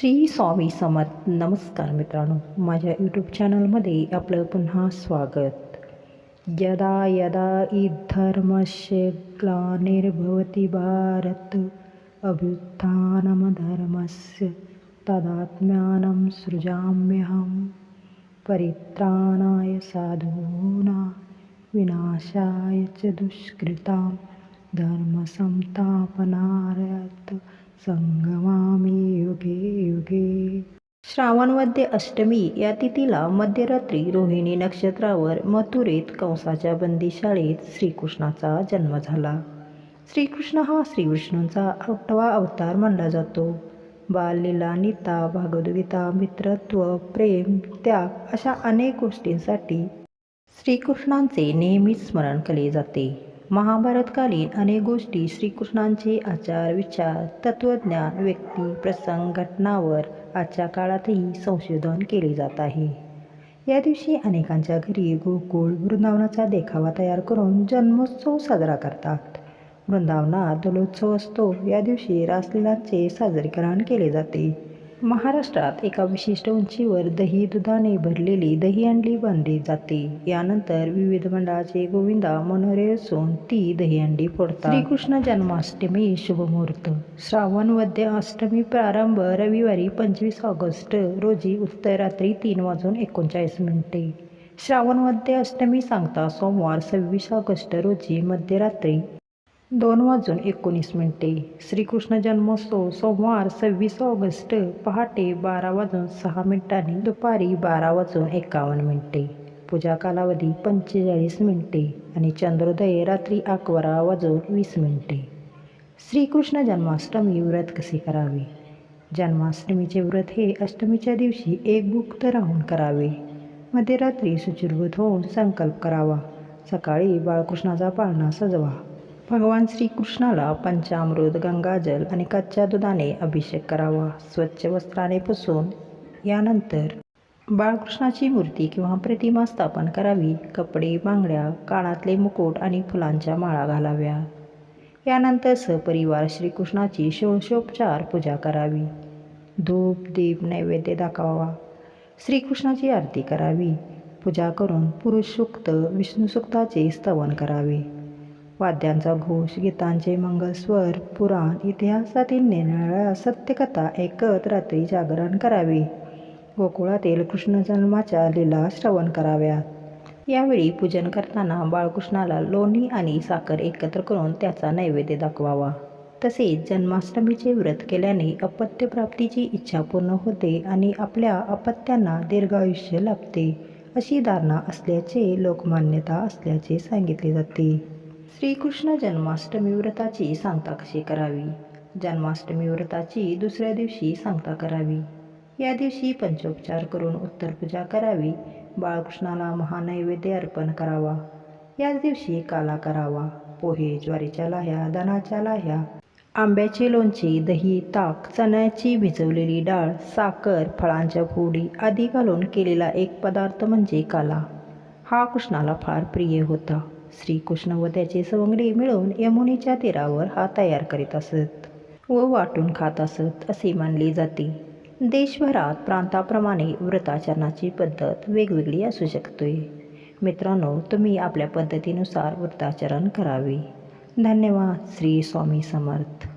श्री स्वामी समर्थ नमस्कार मित्रांनो. माझ्या यूट्यूब चॅनलमध्ये आपलं पुन्हा स्वागत. यदा यदा इ धर्मस्य ग्लानिर्भवति भारत अभ्युत्थानमधर्मस्य तदात्म्यानं सृजाम्यहं परित्राणाय साधूनां विनाशाय च दुष्कृतां युगे युगे श्रावण अष्टमी या तिथीला मध्यरात्री रोहिणी नक्षत्रावर मथुरेत कंसाच्या बंदीशाळेत श्रीकृष्णाचा जन्म झाला. श्रीकृष्ण हा श्रीविष्णूंचा आठवा अवतार मानला जातो. बाललीला नीता भागवद्गीता मित्रत्व प्रेम त्याग अशा अनेक गोष्टींसाठी श्रीकृष्णांचे नेहमीच स्मरण केले जाते. महाभारतकालीन अनेक गोष्टी श्रीकृष्णांचे आचार विचार तत्त्वज्ञान व्यक्ती प्रसंग घटनावर आजच्या काळातही संशोधन केले जात आहे. या दिवशी अनेकांच्या घरी गोकुळ वृंदावनाचा देखावा तयार करून जन्मोत्सव साजरा करतात. वृंदावनात दलोत्सव असतो. या दिवशी रासलीलांचे साजरीकरण केले जाते. महाराष्ट्रात एका विशिष्ट उंचीवर दही दुधाने भरलेली दहीहंडी बांधली जाते. यानंतर विविध मंडळाचे गोविंदा मनोरे असून ती दहीहंडी फोडतात. श्रीकृष्ण जन्माष्टमी शुभमुहूर्त. श्रावण वद्य अष्टमी प्रारंभ रविवारी पंचवीस ऑगस्ट रोजी उत्तर रात्री तीन वाजून एकोणचाळीस मिनिटे. श्रावण वद्य अष्टमी सांगता सोमवार सव्वीस ऑगस्ट रोजी मध्यरात्री दोन वाजून एकोणीस मिनिटे. श्रीकृष्ण जन्मोत्सव सोमवार सव्वीस ऑगस्ट पहाटे बारा वाजून सहा मिनिटांनी दुपारी बारा वाजून एकावन्न मिनिटे. पूजा कालावधी पंचेचाळीस मिनिटे आणि चंद्रोदय रात्री अकरा वाजून वीस मिनिटे. श्रीकृष्ण जन्माष्टमी व्रत कसे करावे? जन्माष्टमीचे व्रत हे अष्टमीच्या दिवशी एकभुक्त राहून करावे. मध्यरात्री सुचिर्भूत होऊन संकल्प करावा. सकाळी बाळकृष्णाचा पाळणा सजवा. भगवान श्रीकृष्णाला पंचामृत गंगाजल आणि कच्च्या दुधाने अभिषेक करावा. स्वच्छ वस्त्राने पुसून यानंतर बाळकृष्णाची मूर्ती किंवा प्रतिमा स्थापन करावी. कपडे बांगड्या कानातले मुकुट आणि फुलांच्या माळा घालाव्या. यानंतर सपरिवार श्रीकृष्णाची षोडशोपचार पूजा करावी. धूप दीप नैवेद्य दाखवावा. श्रीकृष्णाची आरती करावी. पूजा करून पुरुष सूक्त विष्णुसूक्ताचे स्तवन करावे. वाद्यांचा घोष गीतांचे मंगलस्वर पुराण इतिहासातील निराळ्या सत्यकथा ऐकत रात्री जागरण करावे. गोकुळातील कृष्ण जन्माच्या लीला श्रवण कराव्यात. यावेळी पूजन करताना बाळकृष्णाला लोणी आणि साखर एकत्र करून त्याचा नैवेद्य दाखवावा. तसेच जन्माष्टमीचे व्रत केल्याने अपत्यप्राप्तीची इच्छा पूर्ण होते आणि आपल्या अपत्यांना दीर्घायुष्य लाभते अशी धारणा असल्याचे लोकमान्यता असल्याचे सांगितले जाते. श्रीकृष्ण जन्माष्टमी व्रताची सांगता कशी करावी? जन्माष्टमी व्रताची दुसऱ्या दिवशी सांगता करावी. या दिवशी पंचोपचार करून उत्तरपूजा करावी. बाळकृष्णाला महानैवेद्य अर्पण करावा. याच दिवशी काला करावा. पोहे ज्वारीच्या लाह्या धनाच्या लाह्या. आंब्याचे लोणचे दही ताक चण्याची भिजवलेली डाळ साखर फळांच्या फोडी आदी घालून केलेला एक पदार्थ म्हणजे काला. हा कृष्णाला फार प्रिय होता. श्रीकृष्ण व त्याचे सवंगडी मिळून यमुनेच्या तीरावर हा तयार करीत असत व वाटून खात असत असे मानले जाते. देशभरात प्रांताप्रमाणे व्रताचरणाची पद्धत वेगवेगळी असू शकते. मित्रांनो तुम्ही आपल्या पद्धतीनुसार व्रताचरण करावे. धन्यवाद श्री स्वामी समर्थ.